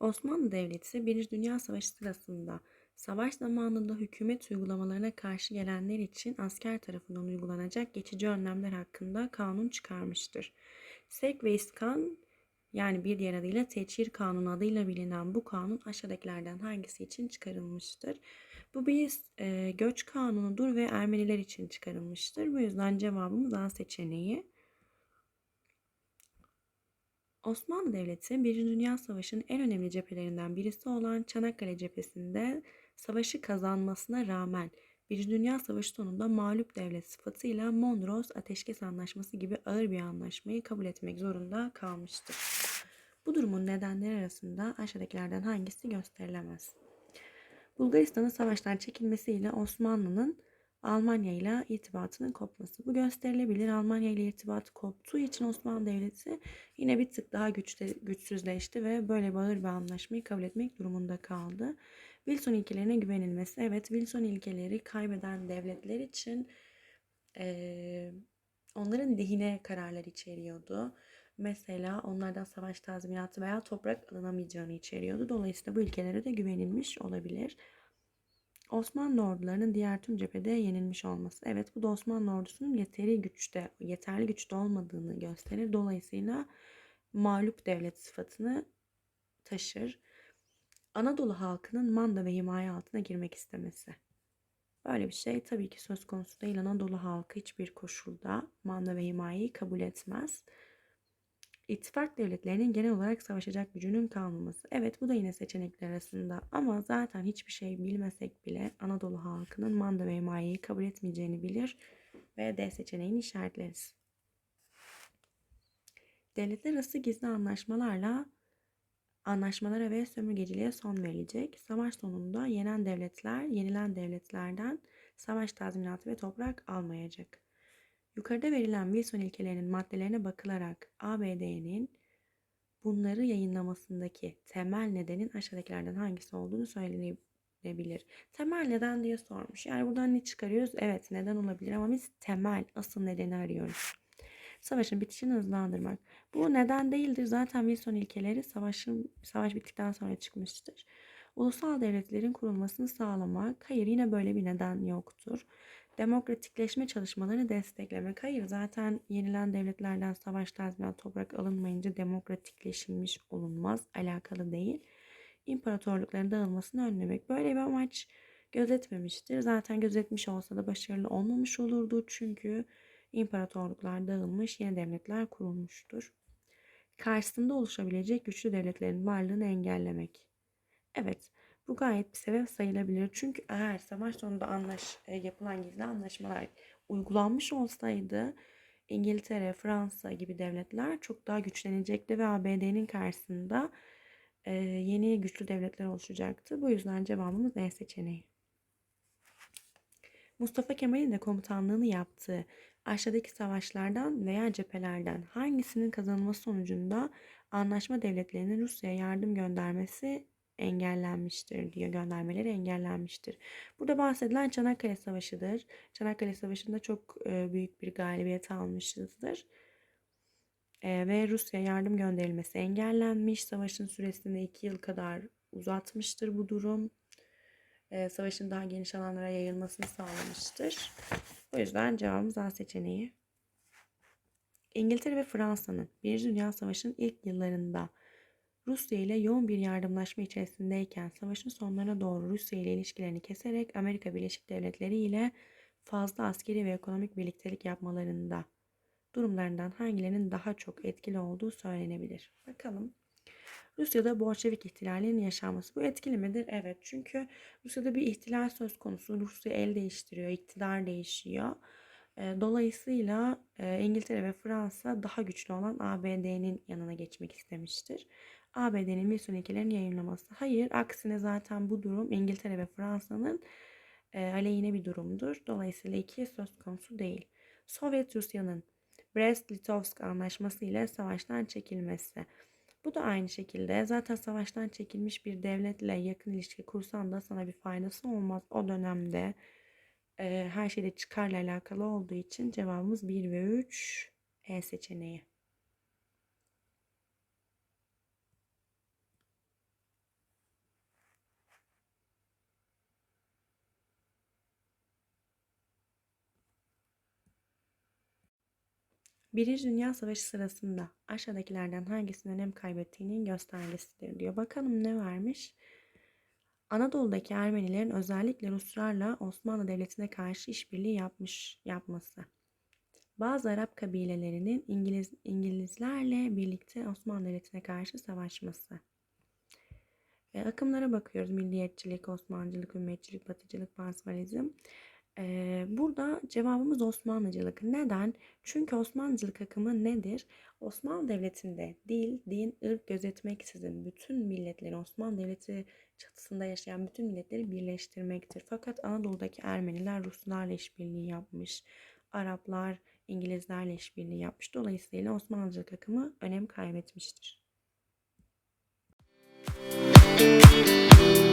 Osmanlı Devleti Birinci Dünya Savaşı sırasında savaş zamanında hükümet uygulamalarına karşı gelenler için asker tarafından uygulanacak geçici önlemler hakkında kanun çıkarmıştır. Sek ve İskan yani bir diğer adıyla Teçhir Kanunu adıyla bilinen bu kanun aşağıdakilerden hangisi için çıkarılmıştır? Bu bir e, göç kanunudur ve Ermeniler için çıkarılmıştır. Bu yüzden cevabımız A seçeneği. Osmanlı Devleti Birinci Dünya Savaşı'nın en önemli cephelerinden birisi olan Çanakkale cephesinde savaşı kazanmasına rağmen Birinci Dünya Savaşı sonunda mağlup devlet sıfatıyla Mondros Ateşkes Anlaşması gibi ağır bir anlaşmayı kabul etmek zorunda kalmıştır. Bu durumun nedenleri arasında aşağıdakilerden hangisi gösterilemez? Bulgaristan'ın savaştan çekilmesiyle Osmanlı'nın Almanya ile irtibatının kopması. Bu gösterilebilir. Almanya ile irtibatı koptuğu için Osmanlı Devleti yine bir tık daha güçte, güçsüzleşti ve böyle bağır bir anlaşmayı kabul etmek durumunda kaldı. Wilson ilkelerine güvenilmesi. Evet Wilson ilkeleri kaybeden devletler için e, onların lehine kararlar içeriyordu. Mesela onlardan savaş tazminatı veya toprak alınamayacağını içeriyordu. Dolayısıyla bu ilkelere de güvenilmiş olabilir. Osmanlı ordularının diğer tüm cephede yenilmiş olması. Evet bu da Osmanlı ordusunun yeteri güçte, yeterli güçte olmadığını gösterir. Dolayısıyla mağlup devlet sıfatını taşır. Anadolu halkının manda ve himaye altına girmek istemesi. Böyle bir şey tabii ki söz konusu değil. Anadolu halkı hiçbir koşulda manda ve himayeyi kabul etmez. İttifak devletlerinin genel olarak savaşacak gücünün kalmaması. Evet bu da yine seçenekler arasında ama zaten hiçbir şey bilmesek bile Anadolu halkının manda ve himayeyi kabul etmeyeceğini bilir ve D seçeneğini işaretleriz. Devletler arası gizli anlaşmalarla anlaşmalara ve sömürgeciliğe son verilecek. Savaş sonunda yenen devletler yenilen devletlerden savaş tazminatı ve toprak almayacak. Yukarıda verilen Wilson ilkelerinin maddelerine bakılarak ABD'nin bunları yayınlamasındaki temel nedenin aşağıdakilerden hangisi olduğunu söylenebilir. Temel neden diye sormuş. Yani buradan ne çıkarıyoruz? Evet neden olabilir ama biz temel asıl nedeni arıyoruz. Savaşın bitişini hızlandırmak. Bu neden değildir. Zaten Wilson ilkeleri savaşın savaş bittikten sonra çıkmıştır. Ulusal devletlerin kurulmasını sağlamak. Hayır yine böyle bir neden yoktur. Demokratikleşme çalışmalarını desteklemek. Hayır zaten yenilen devletlerden savaş tazminat toprak alınmayınca demokratikleşilmiş olunmaz. Alakalı değil. İmparatorlukların dağılmasını önlemek. Böyle bir amaç gözetmemiştir. Zaten gözetmiş olsa da başarılı olmamış olurdu. Çünkü imparatorluklar dağılmış, yeni devletler kurulmuştur. Karşısında oluşabilecek güçlü devletlerin varlığını engellemek. Evet, bu gayet bir sebep sayılabilir. Çünkü eğer savaş sonunda anlaş, e, yapılan gizli anlaşmalar uygulanmış olsaydı İngiltere, Fransa gibi devletler çok daha güçlenecekti ve ABD'nin karşısında e, yeni güçlü devletler oluşacaktı. Bu yüzden cevabımız E seçeneği. Mustafa Kemal'in de komutanlığını yaptığı aşağıdaki savaşlardan veya cephelerden hangisinin kazanılması sonucunda anlaşma devletlerinin Rusya'ya yardım göndermesi engellenmiştir diyor. Göndermeleri engellenmiştir. Burada bahsedilen Çanakkale Savaşı'dır. Çanakkale Savaşı'nda çok e, büyük bir galibiyet almışızdır. E, ve Rusya yardım gönderilmesi engellenmiş. Savaşın süresini iki yıl kadar uzatmıştır bu durum. E, savaşın daha geniş alanlara yayılmasını sağlamıştır. O yüzden cevabımız A seçeneği. İngiltere ve Fransa'nın Birinci Dünya Savaşı'nın ilk yıllarında Rusya ile yoğun bir yardımlaşma içerisindeyken savaşın sonlarına doğru Rusya ile ilişkilerini keserek Amerika Birleşik Devletleri ile fazla askeri ve ekonomik birliktelik yapmalarında durumlarından hangilerinin daha çok etkili olduğu söylenebilir. Bakalım. Rusya'da Bolşevik ihtilalinin yaşanması. Bu etkili midir? Evet. Çünkü Rusya'da bir ihtilal söz konusu. Rusya el değiştiriyor, iktidar değişiyor. Dolayısıyla İngiltere ve Fransa daha güçlü olan ABD'nin yanına geçmek istemiştir. ABD'nin Wilson ilkelerini yayınlaması. Hayır, aksine zaten bu durum İngiltere ve Fransa'nın e, aleyhine bir durumdur. Dolayısıyla iki söz konusu değil. Sovyet Rusya'nın Brest-Litovsk anlaşması ile savaştan çekilmesi. Bu da aynı şekilde zaten savaştan çekilmiş bir devletle yakın ilişki kursan da sana bir faydası olmaz. O dönemde e, her şeyde çıkarla alakalı olduğu için cevabımız 1 ve 3 E seçeneği. Birinci Dünya Savaşı sırasında aşağıdakilerden hangisinin önem kaybettiğinin göstergesidir diyor. Bakalım ne vermiş? Anadolu'daki Ermenilerin özellikle Ruslarla Osmanlı Devleti'ne karşı işbirliği yapmış yapması. Bazı Arap kabilelerinin İngiliz İngilizlerle birlikte Osmanlı Devleti'ne karşı savaşması. E, akımlara bakıyoruz. Milliyetçilik, Osmancılık, ümmetçilik, batıcılık, pansivalizm. Ee, burada cevabımız Osmanlıcılık. Neden? Çünkü Osmanlıcılık akımı nedir? Osmanlı Devleti'nde dil, din, ırk gözetmeksizin bütün milletleri, Osmanlı Devleti çatısında yaşayan bütün milletleri birleştirmektir. Fakat Anadolu'daki Ermeniler Ruslarla işbirliği yapmış. Araplar İngilizlerle işbirliği yapmış. Dolayısıyla Osmanlıcılık akımı önem kaybetmiştir. Müzik